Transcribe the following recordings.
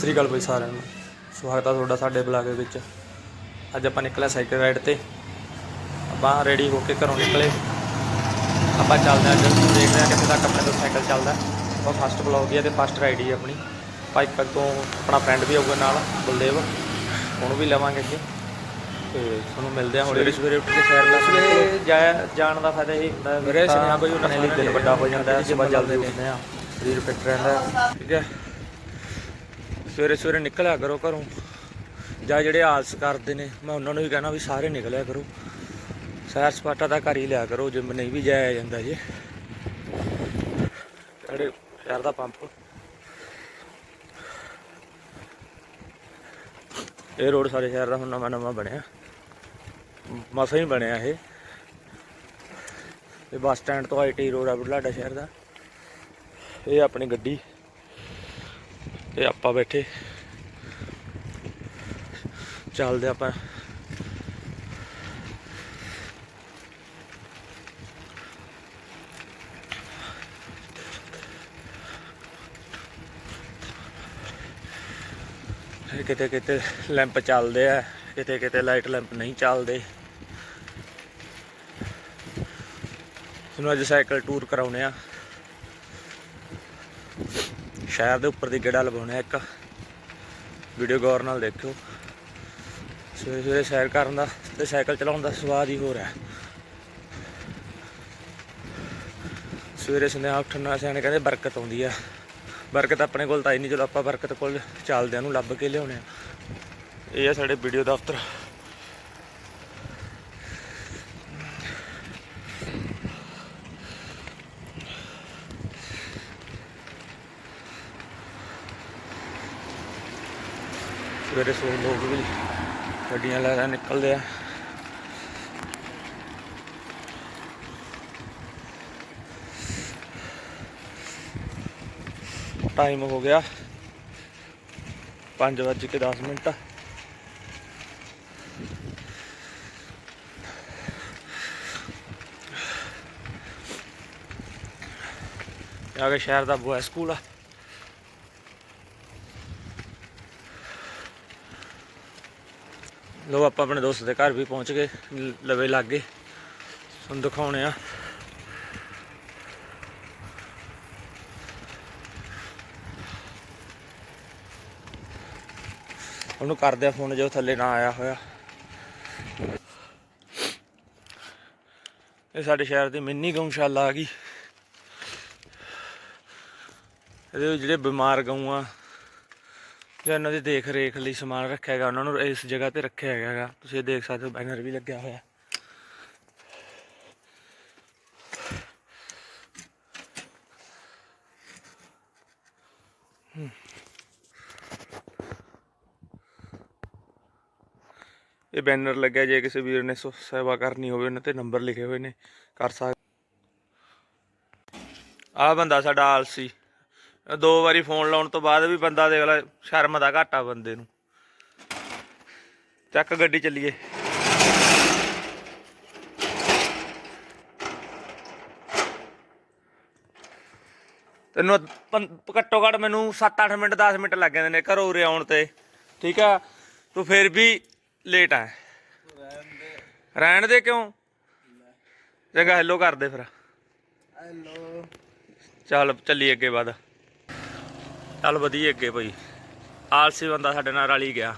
ਸ੍ਰੀ ਅਕਾਲ ਬਈ ਸਾਰਿਆਂ ਨੂੰ। ਸਵਾਗਤ ਆ ਤੁਹਾਡਾ ਸਾਡੇ ਬਲਾਗ ਵਿੱਚ। ਅੱਜ ਆਪਾਂ ਨਿਕਲਿਆ ਸਾਈਕਲ ਰਾਈਡ ਤੇ। ਆਪਾਂ ਰੈਡੀ ਹੋ ਕੇ ਘਰੋਂ ਨਿਕਲੇ। ਆਪਾਂ ਚੱਲਦੇ ਜਲਦੀ। ਦੇਖਦੇ ਹਾਂ ਕਿੱਥੇ ਤੱਕ ਆਪਣੇ ਤੋਂ ਸਾਈਕਲ ਚੱਲਦਾ। ਉਹ ਫਸਟ ਬਲੌਗ ਹੀ ਹੈ ਤੇ ਫਸਟ ਰਾਈਡ ਹੀ ਆਪਣੀ। ਬਾਈਕ ਤੋਂ ਆਪਣਾ ਫਰੈਂਡ ਵੀ ਆਊਗਾ ਨਾਲ ਬਲਦੇਵ। ਉਹਨੂੰ ਵੀ ਲਵਾਂਗੇ ਅੱਗੇ। ਤੇ ਤੁਹਾਨੂੰ ਮਿਲਦੇ ਆ ਹੌਲੀ ਸਵੇਰੇ ਉੱਠ ਕੇ ਸੈਰ ਕਰਕੇ ਜਾਇਆ ਜਾਣ ਦਾ ਫਾਇਦਾ ਇਹ ਹੁੰਦਾ ਵੀਰੇ ਸੁਨੇਹਾ ਬਈ ਉਹਨਾਂ ਲਈ ਦਿਨ ਵੱਡਾ ਹੋ ਜਾਂਦਾ ਹੈ ਸਵੇਰ ਜਲਦੀ ਉੱਠਦੇ ਆ ਸਰੀਰ ਫਿੱਟ ਰਹਿੰਦਾ। ਠੀਕ ਹੈ। ਸਵੇਰੇ ਸਵੇਰੇ ਨਿਕਲਿਆ ਕਰੋ ਘਰੋਂ। ਜਾਂ ਜਿਹੜੇ ਆਲਸ ਕਰਦੇ ਨੇ, ਮੈਂ ਉਹਨਾਂ ਨੂੰ ਵੀ ਕਹਿਣਾ ਵੀ ਸਾਰੇ ਨਿਕਲਿਆ ਕਰੋ। ਸੈਰ ਸਪਾਟਾ ਤਾਂ ਕਰ ਹੀ ਲਿਆ ਕਰੋ ਜਿੰਮ ਨਹੀਂ ਵੀ ਜਾਇਆ ਜਾਂਦਾ ਜੇ। ਸਾਡੇ ਸ਼ਹਿਰ ਦਾ ਪੰਪ। ਇਹ ਰੋਡ ਸਾਡੇ ਸ਼ਹਿਰ ਦਾ ਹੁਣ ਨਵਾਂ ਨਵਾਂ ਬਣਿਆ। ਮਸਾ ਹੀ ਬਣਿਆ ਇਹ। ਇਹ ਬੱਸ ਸਟੈਂਡ ਤੋਂ ਆਈਟੀ ਰੋਡ ਆ ਬੁਢਲਾਡਾ ਸ਼ਹਿਰ ਦਾ। ਇਹ ਆਪਣੀ ਗੱਡੀ। ਇਹ ਆਪਾਂ ਬੈਠੇ। ਚੱਲਦੇ ਆਪਾਂ। ਕਿਤੇ ਕਿਤੇ ਲੈਂਪ ਚੱਲਦੇ ਆ, ਕਿਤੇ ਕਿਤੇ ਲਾਈਟ ਲੈਂਪ ਨਹੀਂ ਚੱਲਦੇ। ਤੁਹਾਨੂੰ ਅੱਜ ਸਾਈਕਲ ਟੂਰ ਕਰਾਉਣੇ ਆ। ਸ਼ਹਿਰ ਦੇ ਉੱਪਰ ਦੀ ਗੇੜਾ ਲਗਾਉਣਾ ਇੱਕ। ਵੀਡੀਓ ਗੌਰ ਨਾਲ ਦੇਖਿਓ। ਸਵੇਰੇ ਸਵੇਰੇ ਸੈਰ ਕਰਨ ਦਾ ਤੇ ਸਾਈਕਲ ਚਲਾਉਣ ਦਾ ਸਵਾਦ ਹੀ ਹੋਰ ਹੈ। ਸਵੇਰੇ ਸੁਨੇਹਾ ਉੱਠਣ ਨਾਲ ਸਿਆਣੇ ਕਹਿੰਦੇ ਬਰਕਤ ਆਉਂਦੀ ਆ। ਬਰਕਤ ਆਪਣੇ ਕੋਲ ਤਾਂ ਹੀ ਨਹੀਂ, ਚਲੋ ਆਪਾਂ ਬਰਕਤ ਕੋਲ ਚੱਲਦਿਆਂ ਨੂੰ ਲੱਭ ਕੇ ਲਿਆਉਣੇ ਆ। ਇਹ ਆ ਸਾਡੇ ਵੀਡੀਓ ਦਫ਼ਤਰ। ਸਵੇਰੇ ਸਵੇਰੇ ਲੋਕ ਵੀ ਗੱਡੀਆਂ ਲੈ ਕੇ ਨਿਕਲਦੇ ਆ। ਟਾਈਮ ਹੋ ਗਿਆ 5:10 ਮਿੰਟ। ਆ ਗਿਆ ਸ਼ਹਿਰ ਦਾ ਬੋਏ ਸਕੂਲ ਆ। ਲੋ ਆਪਾਂ ਆਪਣੇ ਦੋਸਤ ਦੇ ਘਰ ਵੀ ਪਹੁੰਚ ਗਏ, ਲਵੇ ਲੱਗ। ਗਏ ਤੁਹਾਨੂੰ ਦਿਖਾਉਣੇ ਆ। ਉਹਨੂੰ ਕਰਦੇ ਆ ਫੋਨ, ਜੋ ਥੱਲੇ ਨਾ ਆਇਆ ਹੋਇਆ। ਇਹ ਸਾਡੇ ਸ਼ਹਿਰ ਦੀ ਮਿੰਨੀ ਗਊਸ਼ਾਲਾ ਆ ਗਈ। ਇਹਦੇ ਜਿਹੜੇ ਬਿਮਾਰ ਗਊ ਆ ਜਾਂ ਇਹਨਾਂ ਦੀ ਦੇਖ ਰੇਖ ਲਈ ਸਮਾਨ ਰੱਖਿਆ ਹੈਗਾ, ਉਹਨਾਂ ਨੂੰ ਇਸ ਜਗ੍ਹਾ ਤੇ ਰੱਖਿਆ ਹੈਗਾ ਤੁਸੀਂ ਇਹ ਦੇਖ ਸਕਦੇ ਹੋ ਬੈਨਰ ਵੀ ਲੱਗਿਆ ਹੋਇਆ। ਇਹ ਬੈਨਰ ਲੱਗਿਆ, ਜੇ ਕਿਸੇ ਵੀਰ ਨੇ ਸੇਵਾ ਕਰਨੀ ਹੋਵੇ, ਉਹਨਾਂ ਤੇ ਨੰਬਰ ਲਿਖੇ ਹੋਏ ਨੇ, ਕਰ ਸਕਦੇ ਆ ਬੰਦਾ ਸਾਡਾ ਆਲਸੀ। ਦੋ ਵਾਰੀ ਫੋਨ ਲਾਉਣ ਤੋਂ ਬਾਅਦ ਵੀ ਬੰਦਾ ਦੇਖ ਲੈ ਸ਼ਰਮ ਦਾ ਘਾਟਾ ਬੰਦੇ ਨੂੰ। ਚੱਕ ਗੱਡੀ ਚੱਲੀਏ। ਤੈਨੂੰ ਘੱਟੋ ਘੱਟ ਮੈਨੂੰ 7-8 ਮਿੰਟ 10 ਮਿੰਟ ਲੱਗ ਜਾਂਦੇ ਨੇ ਘਰੋਂ ਉਰੇ ਆਉਣ ਤੇ। ਠੀਕ ਆ? ਤੂੰ ਫਿਰ ਵੀ ਲੇਟ ਆ। ਰਹਿਣ ਦੇ ਕਿਉਂ? ਚੰਗਾ ਹੈਲੋ ਕਰ ਦੇ ਫਿਰ। ਹੈਲੋ ਚੱਲ ਚੱਲੀ ਅੱਗੇ ਵੱਧ ਚੱਲ ਵਧੀਆ ਅੱਗੇ ਭਾਈ ਆਲਸੀ ਬੰਦਾ ਸਾਡੇ ਨਾਲ ਰਲੀ ਗਿਆ।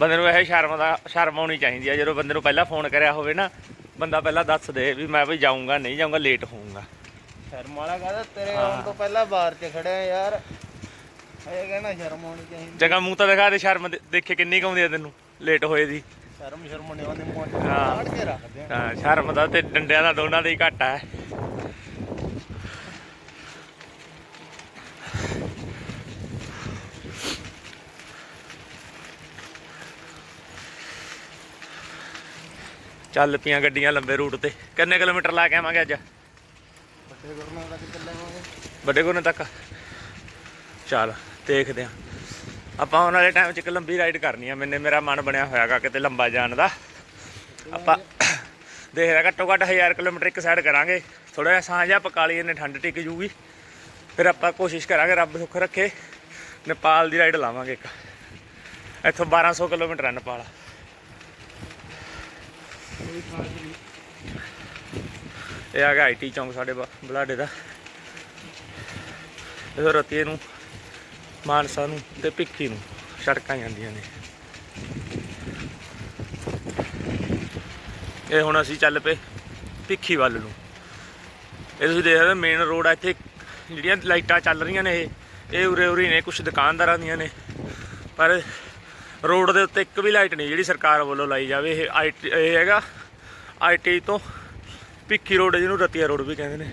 ਬੰਦੇ ਨੂੰ ਇਹ ਸ਼ਰਮ ਦਾ ਸ਼ਰਮ ਆਉਣੀ ਚਾਹੀਦੀ ਆ ਜਦੋਂ ਬੰਦੇ ਨੂੰ ਪਹਿਲਾਂ ਫੋਨ ਕਰਿਆ ਹੋਵੇ ਨਾ ਬੰਦਾ ਪਹਿਲਾਂ ਦੱਸ ਦੇ ਵੀ ਮੈਂ ਵੀ ਜਾਊਂਗਾ ਨਹੀਂ ਜਾਊਂਗਾ ਲੇਟ ਹੋਊਂਗਾ। ਸ਼ਰਮ ਵਾਲਾ ਕਹਦਾ ਤੇਰੇ। ਆਉਣ ਤੋਂ ਪਹਿਲਾਂ ਬਾਹਰ 'ਚ ਖੜਿਆ ਯਾਰ। ਇਹ ਕਹਿਣਾ ਸ਼ਰਮ ਆਉਣੀ ਚਾਹੀਦੀ। ਜਗਾ ਮੂੰਹ ਤਾਂ ਦਿਖਾ ਦੇ ਸ਼ਰਮ ਦੇਖੇ ਕਿੰਨੀ ਕੁ ਆਉਂਦੀ ਆ ਤੈਨੂੰ ਲੇਟ ਹੋਏ ਦੀ। ਸ਼ਰਮ ਸ਼ਰਮ ਨਹੀਂ ਆਉਂਦੀ ਮੂੰਹ 'ਚ ਹਾਂ। ਕਾੜ ਕੇ ਰੱਖਦੇ ਆ। ਹਾਂ ਸ਼ਰਮ ਦਾ ਤੇ ਡੰਡਿਆਂ ਦਾ ਦੋਨਾਂ ਦਾ ਹੀ ਘਾਟਾ ਹੈ ਚੱਲ ਪੀਆਂ ਗੱਡੀਆਂ ਲੰਬੇ ਰੂਟ ਤੇ। ਕਿੰਨੇ ਕਿਲੋਮੀਟਰ ਲਾ ਕੇ ਆਵਾਂਗੇ ਅੱਜ? ਵੱਡੇ ਗੁਰਨਾਂ ਤੱਕ ਚੱਲਾਂਗੇ ਵੱਡੇ ਕੋਨੇ ਤੱਕ? ਚੱਲ ਦੇਖਦੇ ਆ। ਆਪਾਂ ਆਉਣ ਵਾਲੇ ਟਾਈਮ 'ਚ ਇੱਕ ਲੰਬੀ ਰਾਈਡ ਕਰਨੀ ਆ। ਮੈਨੇ ਮੇਰਾ ਮਨ ਬਣਿਆ ਹੋਇਆਗਾ ਕਿਤੇ ਲੰਬਾ ਜਾਣ ਦਾ। ਆਪਾਂ ਦੇਖਦਾ ਘੱਟੋ ਘੱਟ 1000 ਕਿਲੋਮੀਟਰ ਇੱਕ ਸਾਈਡ ਕਰਾਂਗੇ। ਥੋੜਾ ਜਿਹਾ ਸਾਂਝ ਜਿਹਾ ਪਕਾ ਲਈ ਇਹਨੇ ਠੰਡ ਟਿਕ ਜੂਗੀ। ਫਿਰ ਆਪਾਂ ਕੋਸ਼ਿਸ਼ ਕਰਾਂਗੇ ਰੱਬ ਸੁੱਖ ਰੱਖੇ। ਨੇਪਾਲ ਦੀ ਰਾਈਡ ਲਾਵਾਂਗੇ ਇੱਕ। ਇੱਥੋਂ 1200 ਕਿਲੋਮੀਟਰ ਹੈ ਨੇਪਾਲ। ਇਹ ਆ ਗਿਆ ਆਈਟੀ ਚੌਂਕ ਸਾਡੇ ਬ- ਬਲਾਡੇ ਦਾ। ਇਹ ਰਤੀਏ ਨੂੰ। ਮਾਨਸਾ ਨੂੰ ਤੇ ਭਿੱਖੀ ਨੂੰ ਸੜਕਾਂ ਜਾਂਦੀਆਂ ਨੇ। ਇਹ ਹੁਣ ਅਸੀਂ ਚੱਲ ਪਏ ਭਿੱਖੀ ਵੱਲ ਨੂੰ। ਇਹ ਤੁਸੀਂ ਦੇਖ ਸਕਦੇ ਮੇਨ ਰੋਡ ਆ ਇੱਥੇ। ਜਿਹੜੀਆਂ ਲਾਈਟਾਂ ਚੱਲ ਰਹੀਆਂ ਨੇ ਇਹ ਇਹ ਉਰੇ ਉਰੇ ਨੇ ਕੁਝ ਦੁਕਾਨਦਾਰਾਂ ਦੀਆਂ ਨੇ। ਪਰ ਰੋਡ ਦੇ ਉੱਤੇ ਇੱਕ ਵੀ ਲਾਈਟ ਨਹੀਂ ਜਿਹੜੀ ਸਰਕਾਰ ਵੱਲੋਂ ਲਾਈ ਜਾਵੇ। ਇਹ ਆਈਟੀ ਇਹ ਹੈਗਾ ਆਈਟੀ ਤੋਂ ਭਿੱਖੀ ਰੋਡ, ਜਿਹਨੂੰ ਰਤੀਆ ਰੋਡ ਵੀ ਕਹਿੰਦੇ ਨੇ।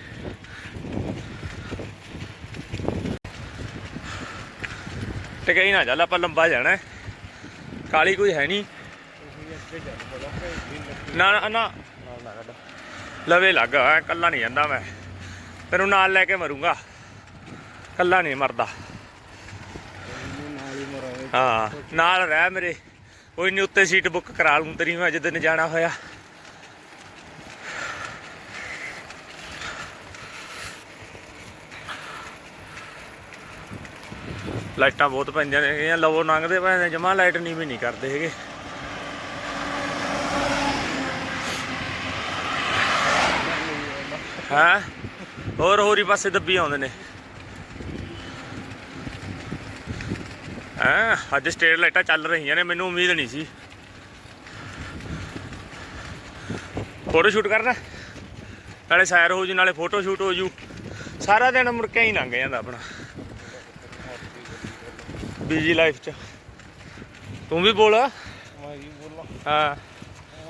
ਟਿਕਾਈ ਨਾ ਚੱਲ ਆਪਾਂ ਲੰਬਾ ਜਾਣਾ ਹੈ। ਕਾਲੀ ਕੋਈ ਹੈ ਨਹੀਂ। ਨਾ ਨਾ ਨਾ। ਲਵੇ ਲੱਗ, ਐ ਕੱਲਾ ਨਹੀਂ ਜਾਂਦਾ ਮੈਂ। ਤੈਨੂੰ ਨਾਲ ਲੈ ਕੇ ਮਰੂੰਗਾ। ਕੱਲਾ ਨਹੀਂ ਮਰਦਾ। ਨਾਲ ਹਾਂ, ਨਾਲ ਰਹਿ ਮੇਰੇ। ਕੋਈ ਨਹੀਂ ਉੱਤੇ ਸੀਟ ਬੁੱਕ ਕਰਾ ਲੂੰ ਤੇਰੀ ਮੈਂ, ਜਿੱਦਣ ਜਾਣਾ ਹੋਇਆ। ਲਾਈਟਾਂ ਬਹੁਤ ਪੈਂਦੀਆਂ ਨੇ ਲਵੋ ਲੰਘਦੇ ਪੈਂਦੇ ਜਮਾ ਲਾਈਟ ਨਹੀਂ ਵੀ ਨਹੀਂ ਕਰਦੇ ਹੈਗੇ। ਹਾਂ? ਹੋਰ ਹੋਰ ਹੀ ਪਾਸੇ ਦੱਬੀ ਆਉਂਦੇ ਨੇ। ਹਾਂ? ਅੱਜ ਸਟੇਟ ਲਾਈਟਾਂ ਚੱਲ ਰਹੀਆਂ ਨੇ, ਮੈਨੂੰ ਉਮੀਦ ਨਹੀਂ ਸੀ। ਫੋਟੋ ਸ਼ੂਟ ਕਰਨਾ? ਨਾਲੇ ਸੈਰ ਹੋ ਜੂ, ਨਾਲੇ ਫੋਟੋ ਸ਼ੂਟ ਹੋ ਜੂ। ਸਾਰਾ ਦਿਨ ਮੁਰਕਿਆ ਹੀ ਲੰਘ ਜਾਂਦਾ ਆਪਣਾ। ਬਿਜ਼ੀ ਲਾਈਫ ਚ। ਤੂੰ ਵੀ ਬੋਲ। ਮੈਂ ਕੀ ਬੋਲਾਂ। ਹਾਂ।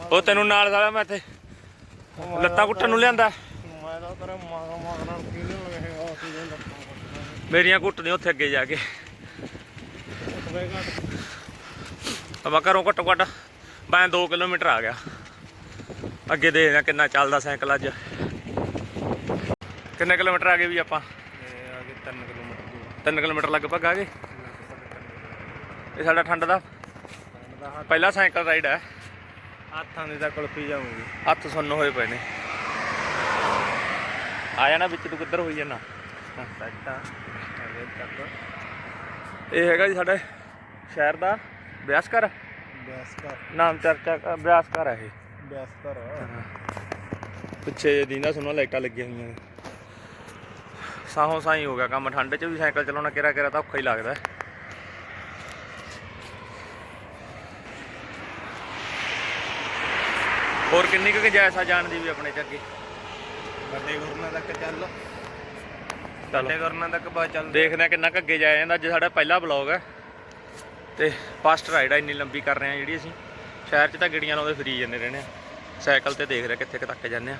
ਉਹ ਤੈਨੂੰ ਨਾਲ ਸਾਲਾ ਮੈਂ ਇੱਥੇ ਲੱਤਾਂ ਕੁੱਟਣ ਨੂੰ ਲਿਆਂਦਾ। ਮੈਂ ਤਾਂ ਤੇਰੇ ਨਾਲ ਲਗੇ ਆ ਲੱਤਾਂ ਮੇਰੀਆਂ ਉੱਥੇ ਅੱਗੇ ਜਾ ਕੇ। ਆਪਾਂ ਘਰੋਂ ਘੱਟੋ ਘੱਟ ਮੈਂ 2 ਕਿਲੋਮੀਟਰ ਆ ਗਿਆ। ਅੱਗੇ ਦੇਖਦੇ ਹਾਂ ਕਿੰਨਾ ਚੱਲਦਾ ਸਾਈਕਲ ਅੱਜ। ਕਿੰਨੇ ਕਿਲੋਮੀਟਰ ਆ ਗਏ ਵੀ ਆਪਾਂ? ਇਹ ਆ ਕੇ 3 ਕਿਲੋਮੀਟਰ। ਦੂਰ 3 ਕਿਲੋਮੀਟਰ ਲਗਭਗ ਆ ਗਏ। ਇਹ ਸਾਡਾ ਠੰਡ ਦਾ। ਪਹਿਲਾ ਸਾਈਕਲ ਰਾਈਡ ਹੈ ਹੱਥਾਂ ਦੀ ਤਾਂ ਕੁਲਪੀ ਜਾਊਂਗੀ। ਹੱਥ ਸੁੰਨ ਹੋਏ ਪਏ ਨੇ। ਆ ਜਾਣਾ ਵਿੱਚ ਤੂੰ ਕਿੱਧਰ ਹੋਈ ਜਾਣਾ ਇਹ ਹੈਗਾ ਜੀ ਸਾਡੇ ਸ਼ਹਿਰ ਦਾ ਬਿਆਸ ਘਰ ਬਿਆਸ ਕਰ ਨਾਮ ਚਰਚਾ ਘਰ ਹੈ ਇਹ। ਬਿਆਸ ਕਰ ਪਿੱਛੇ ਦੀਨਾ ਸੁਣਾ ਲਾਈਟਾਂ ਲੱਗੀਆਂ ਹੋਈਆਂ ਨੇ। ਸਾਹੋਂ ਸਾਈ ਹੋ ਗਿਆ ਕੰਮ। ਠੰਡ 'ਚ ਵੀ ਸਾਈਕਲ ਚਲਾਉਣਾ ਕਿਹੜਾ ਕਿਹੜਾ ਤਾਂ ਔਖਾ ਹੀ ਲੱਗਦਾ। ਹੋਰ ਕਿੰਨੀ ਕੁ ਗੁੰਜਾਇਸ਼ ਆ ਜਾਣ ਦੀ ਵੀ ਆਪਣੇ ਚ ਅੱਗੇ? ਵੱਡੇ ਗੁਰਨਾ ਤੱਕ ਚੱਲ। ਵੱਡੇ ਗੁਰਨਾ ਤੱਕ ਬਾ ਚੱਲ। ਦੇਖਦੇ ਆ ਕਿੰਨਾ ਕੁ ਅੱਗੇ ਜਾਇਆ ਜਾਂਦਾ। ਅੱਜ ਸਾਡਾ ਪਹਿਲਾ ਬਲੌਗ ਹੈ ਤੇ ਫਸਟ ਰਾਈਡ ਆ ਇੰਨੀ ਲੰਬੀ ਕਰ ਰਹੇ ਆ ਜਿਹੜੀ ਅਸੀਂ। ਸ਼ਹਿਰ 'ਚ ਤਾਂ ਗੱਡੀਆਂ ਲਾਉਂਦੇ ਫਰੀ ਜਾਂਦੇ ਰਹਿੰਦੇ ਆ। ਸਾਈਕਲ ਤੇ ਦੇਖ ਰਹੇ ਕਿੱਥੇ ਕੁ ਤੱਕ ਜਾਂਦੇ ਆ।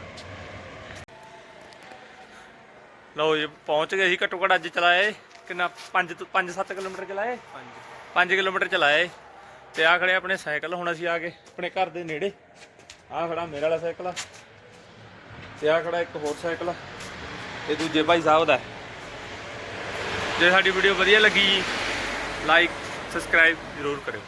ਲਓ ਜੀ ਪਹੁੰਚ ਗਏ ਸੀ ਘੱਟੋ ਘੱਟ ਅੱਜ ਚਲਾਏ। ਕਿੰਨਾ? 5 ਤੋਂ 5-7 ਕਿਲੋਮੀਟਰ ਚਲਾਏ? 5 ਕਿਲੋਮੀਟਰ ਚਲਾਏ। ਤੇ ਆ ਖੜੇ ਆਪਣੇ ਸਾਈਕਲ। ਹੁਣ ਅਸੀਂ ਆ ਗਏ ਆਪਣੇ ਘਰ ਦੇ ਨੇੜੇ। ਆਹ ਖੜਾ ਮੇਰੇ ਵਾਲਾ ਸਾਈਕਲ ਆ। ਤੇ ਆਹ ਖੜਾ ਇੱਕ ਹੋਰ ਸਾਈਕਲ ਆ। ਇਹ ਦੂਜੇ ਭਾਈ ਸਾਹਿਬ ਦਾ। ਜੇ ਸਾਡੀ ਵੀਡੀਓ ਵਧੀਆ ਲੱਗੀ ਲਾਈਕ ਸਬਸਕ੍ਰਾਈਬ ਜ਼ਰੂਰ ਕਰਿਓ।